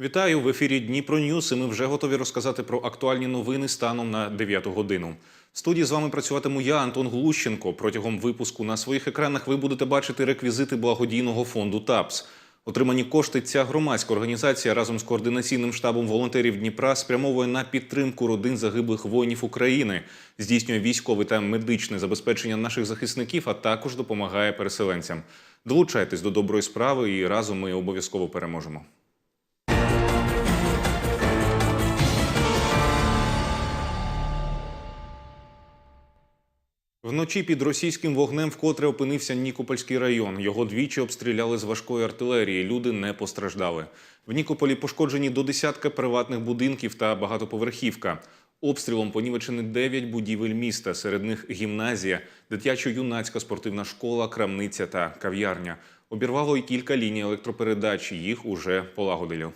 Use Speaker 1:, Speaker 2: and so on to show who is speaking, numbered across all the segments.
Speaker 1: Вітаю в ефірі Дніпро Ньюс. І ми вже готові розказати про актуальні новини станом на 9 годину. В студії з вами працюватиму я, Антон Глущенко. Протягом випуску на своїх екранах ви будете бачити реквізити благодійного фонду ТАПС. Отримані кошти ця громадська організація разом з координаційним штабом волонтерів Дніпра спрямовує на підтримку родин загиблих воїнів України, здійснює військове та медичне забезпечення наших захисників, а також допомагає переселенцям. Долучайтесь до доброї справи і разом ми обов'язково переможемо. Вночі під російським вогнем вкотре опинився Нікопольський район. Його двічі обстріляли з важкої артилерії. Люди не постраждали. В Нікополі пошкоджені до десятка приватних будинків та багатоповерхівка. Обстрілом понівечені 9 будівель міста. Серед них гімназія, дитячо-юнацька спортивна школа, крамниця та кав'ярня. Обірвало й кілька ліній електропередач. Їх уже полагодили. В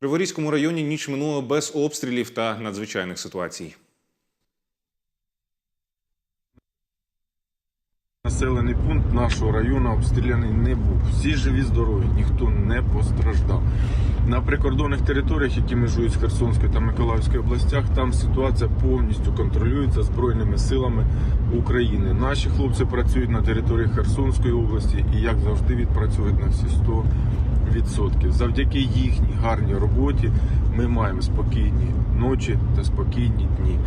Speaker 1: Криворізькому районі ніч минула без обстрілів та надзвичайних ситуацій.
Speaker 2: Населений пункт нашого району обстріляний не був. Всі живі, здорові, ніхто не постраждав. На прикордонних територіях, які межують з Херсонською та Миколаївською областях, там ситуація повністю контролюється Збройними силами України. Наші хлопці працюють на території Херсонської області і, як завжди, відпрацюють на всі 100%. Завдяки їхній гарній роботі ми маємо спокійні ночі та спокійні дні.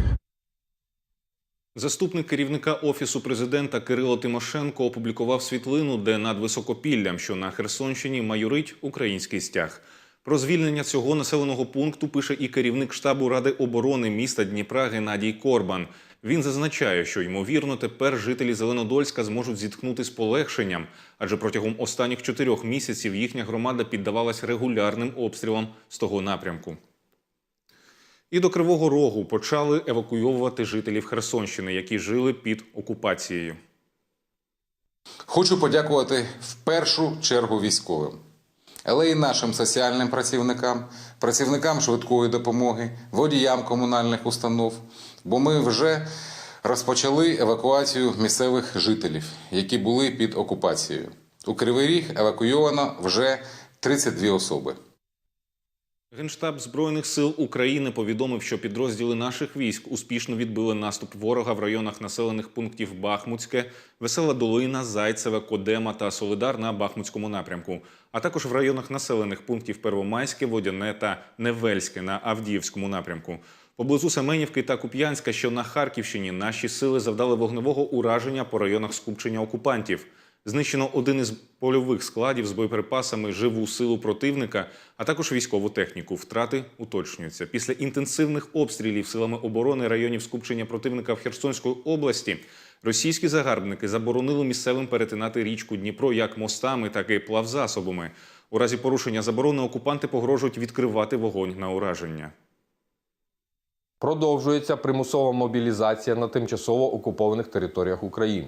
Speaker 1: Заступник керівника офісу президента Кирило Тимошенко опублікував світлину, де над високопіллям, що на Херсонщині, майорить український стяг. Про звільнення цього населеного пункту пише і керівник штабу ради оборони міста Дніпра Геннадій Корбан. Він зазначає, що ймовірно тепер жителі Зеленодольська зможуть зіткнути з полегшенням, адже протягом останніх чотирьох місяців їхня громада піддавалась регулярним обстрілам з того напрямку. І до Кривого Рогу почали евакуйовувати жителів Херсонщини, які жили під окупацією.
Speaker 3: Хочу подякувати в першу чергу військовим, але й нашим соціальним працівникам, працівникам швидкої допомоги, водіям комунальних установ, бо ми вже розпочали евакуацію місцевих жителів, які були під окупацією. У Кривий Ріг евакуйовано вже 32 особи.
Speaker 1: Генштаб Збройних сил України повідомив, що підрозділи наших військ успішно відбили наступ ворога в районах населених пунктів Бахмутське, Весела Долина, Зайцеве, Кодема та Солидар на Бахмутському напрямку, а також в районах населених пунктів Первомайське, Водяне та Невельське на Авдіївському напрямку. Поблизу Семенівки та Куп'янська, що на Харківщині, наші сили завдали вогневого ураження по районах скупчення окупантів. Знищено один із польових складів з боєприпасами, живу силу противника, а також військову техніку. Втрати уточнюються. Після інтенсивних обстрілів силами оборони районів скупчення противника в Херсонської області російські загарбники заборонили місцевим перетинати річку Дніпро як мостами, так і плавзасобами. У разі порушення заборони окупанти погрожують відкривати вогонь на ураження.
Speaker 4: Продовжується примусова мобілізація на тимчасово окупованих територіях України.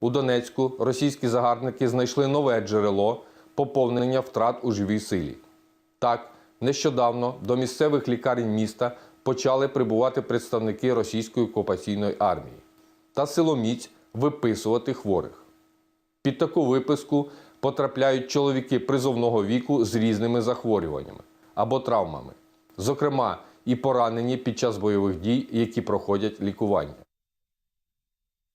Speaker 4: У Донецьку російські загарбники знайшли нове джерело поповнення втрат у живій силі. Так, нещодавно до місцевих лікарень міста почали прибувати представники російської окупаційної армії та силоміць виписувати хворих. Під таку виписку потрапляють чоловіки призовного віку з різними захворюваннями або травмами, зокрема, і поранені під час бойових дій, які проходять лікування.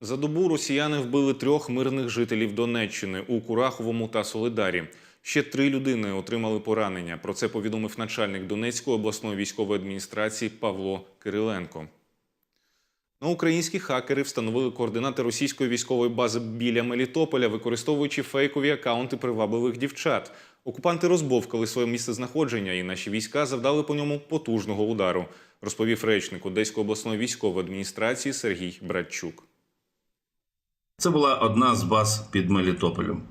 Speaker 1: За добу росіяни вбили трьох мирних жителів Донеччини у Кураховому та Солидарі. Ще три людини отримали поранення. Про це повідомив начальник Донецької обласної військової адміністрації Павло Кириленко. На українські хакери встановили координати російської військової бази біля Мелітополя, використовуючи фейкові акаунти привабливих дівчат. Окупанти розбовкали своє місце знаходження, і наші війська завдали по ньому потужного удару, розповів речник Одеської обласної військової адміністрації Сергій Братчук.
Speaker 5: Це була одна з баз під Мелітополем.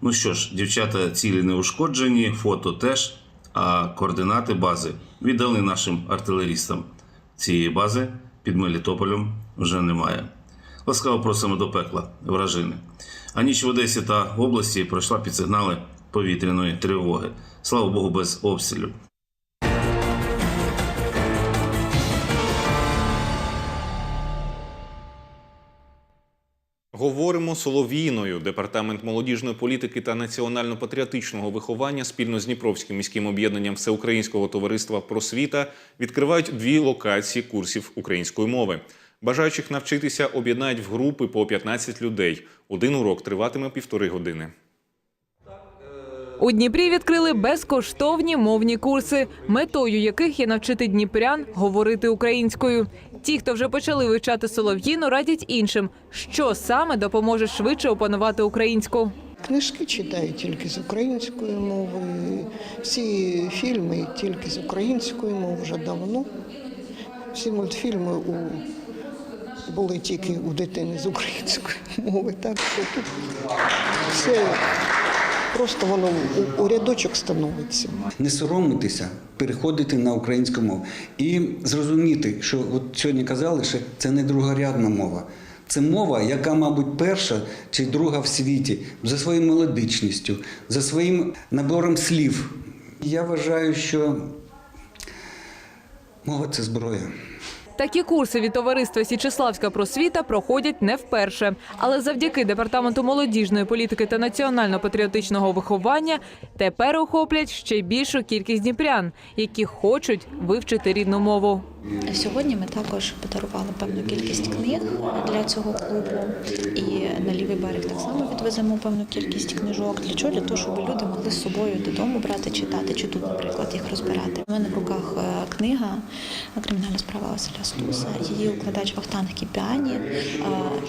Speaker 5: Ну що ж, дівчата цілі не ушкоджені, фото теж, а координати бази віддали нашим артилерістам. Цієї бази під Мелітополем вже немає. Ласкаво просимо до пекла, вражини. А ніч в Одесі та області пройшла під сигнали повітряної тривоги. Слава Богу, без обстрілів.
Speaker 1: Говоримо солов'їною. Департамент молодіжної політики та національно-патріотичного виховання спільно з Дніпровським міським об'єднанням Всеукраїнського товариства просвіта відкривають дві локації курсів української мови. Бажаючих навчитися об'єднають в групи по 15 людей. Один урок триватиме півтори години.
Speaker 6: У Дніпрі відкрили безкоштовні мовні курси, метою яких є навчити дніпрян говорити українською. Ті, хто вже почали вивчати солов'їну, радять іншим, що саме допоможе швидше опанувати українську.
Speaker 7: Книжки читаю тільки з української мови, всі фільми тільки з української мови вже давно. Всі мультфільми у, були тільки у дитини з української мови. Так що тут все просто воно у, рядочок становиться.
Speaker 8: не соромитися, переходити на українську мову і зрозуміти, що от сьогодні казали, що це не другорядна мова. Це мова, яка, мабуть, перша чи друга в світі за своєю мелодичністю, за своїм набором слів. Я вважаю, що мова це зброя.
Speaker 6: Такі курси від товариства Січеславська просвіта проходять не вперше, але завдяки департаменту молодіжної політики та національно-патріотичного виховання тепер охоплять ще більшу кількість дніпрян, які хочуть вивчити рідну мову.
Speaker 9: Сьогодні ми також подарували певну кількість книг для цього клубу, і на лівий берег так само відвеземо певну кількість книжок. Для чого? Для того, щоб люди могли з собою додому брати, читати, чи тут, наприклад, їх розбирати. У мене в руках е, книга Кримінальна справа Василя Стуса. Її укладач Вахтанг Кіпіані, е,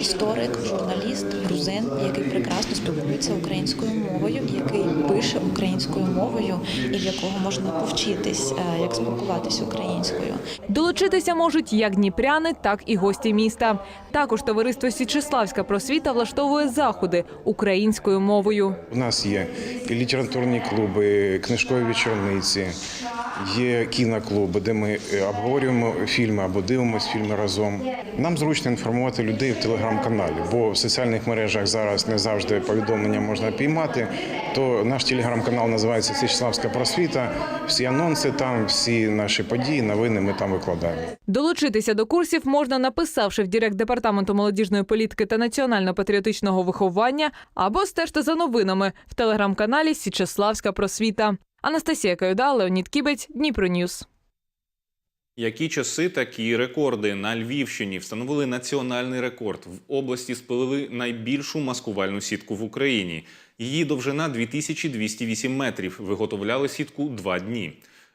Speaker 9: історик, журналіст, грузин, який прекрасно спілкується українською мовою, який пише українською мовою, і в якого можна повчитись, е, як спілкуватися українською.
Speaker 6: Долучитися можуть як дніпряни, так і гості міста. Також товариство Січеславська просвіта влаштовує заходи українською мовою.
Speaker 10: У нас є і літературні клуби, книжкові вечорниці, є кіноклуби, де ми е, обговорюємо фільми або дивимося фільми разом. Нам зручно інформувати людей в телеграм-каналі, бо в соціальних мережах зараз не завжди повідомлення можна піймати. То наш телеграм-канал називається Січславська просвіта. Всі анонси там, всі наші події, новини ми там викладаємо.
Speaker 6: Долучитися до курсів можна, написавши в Директ департаменту молодіжної політики та національно-патріотичного виховання, або стежте за новинами в телеграм-каналі Січеславська просвіта. Анастасія Каюда, Леонід Кібець, Дніпро Ньюс.
Speaker 1: Які часи, такі рекорди на Львівщині встановили національний рекорд. В області спилили найбільшу маскувальну сітку в Україні. Її довжина 2208 метрів. Виготовляли сітку два дні.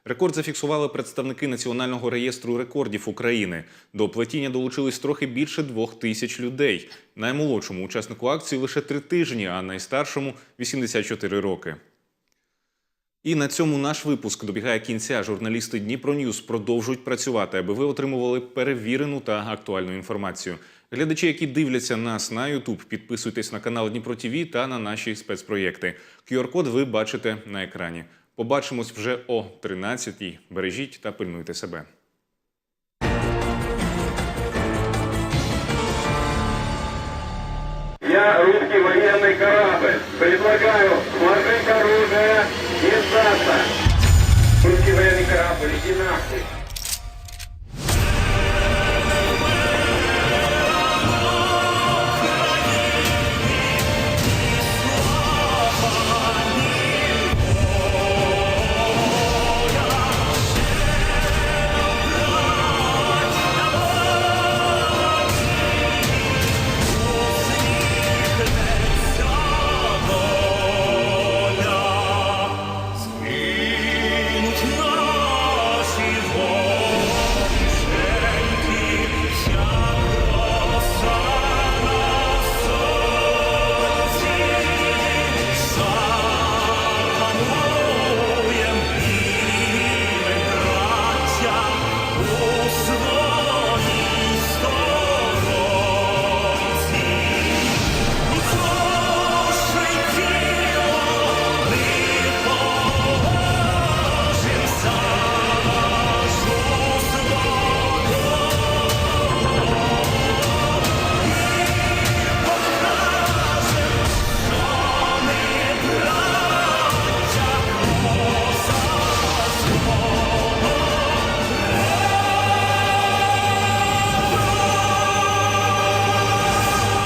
Speaker 1: Рекорд зафіксували представники Національного реєстру рекордів України. До плетіння долучились трохи більше двох тисяч людей. Наймолодшому учаснику акції лише три тижні, а найстаршому 84 роки. І на цьому наш випуск добігає кінця. Журналісти Дніпро Ньюс продовжують працювати, аби ви отримували перевірену та актуальну інформацію. Глядачі, які дивляться нас на YouTube, підписуйтесь на канал Дніпро ТВ та на наші спецпроєкти. QR-код ви бачите на екрані. Побачимось вже о 13-й. Бережіть та пильнуйте себе.
Speaker 11: Я русский военный корабль. Предлагаю сложить оружие и сдаться. Русский военный корабль, иди нахуй.